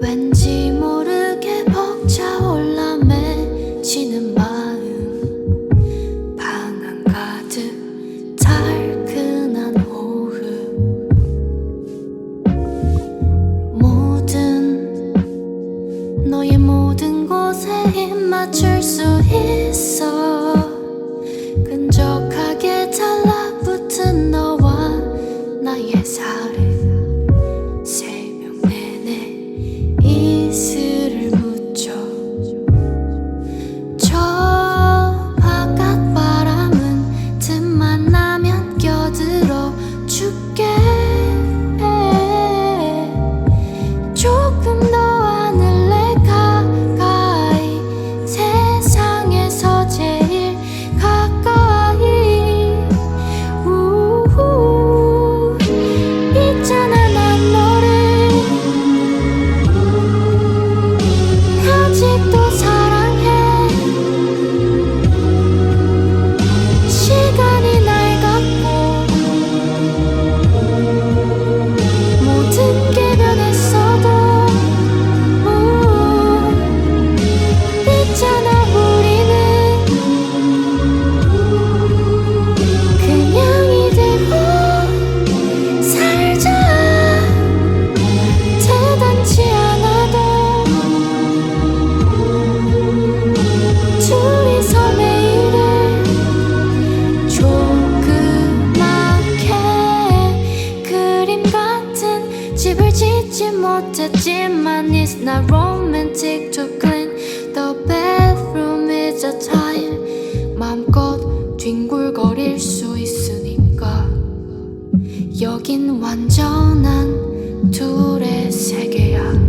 왠지 모르게 벅차올라 맺히는 마음. 방안 가득 달큰한 호흡. 모든 너의 모든 곳에 맞출 수 있어. 끈적한 믿지 못했지만 It's not romantic to clean The bathroom is a tile 마음껏 뒹굴거릴 수 있으니까 여긴 완전한 둘의 세계야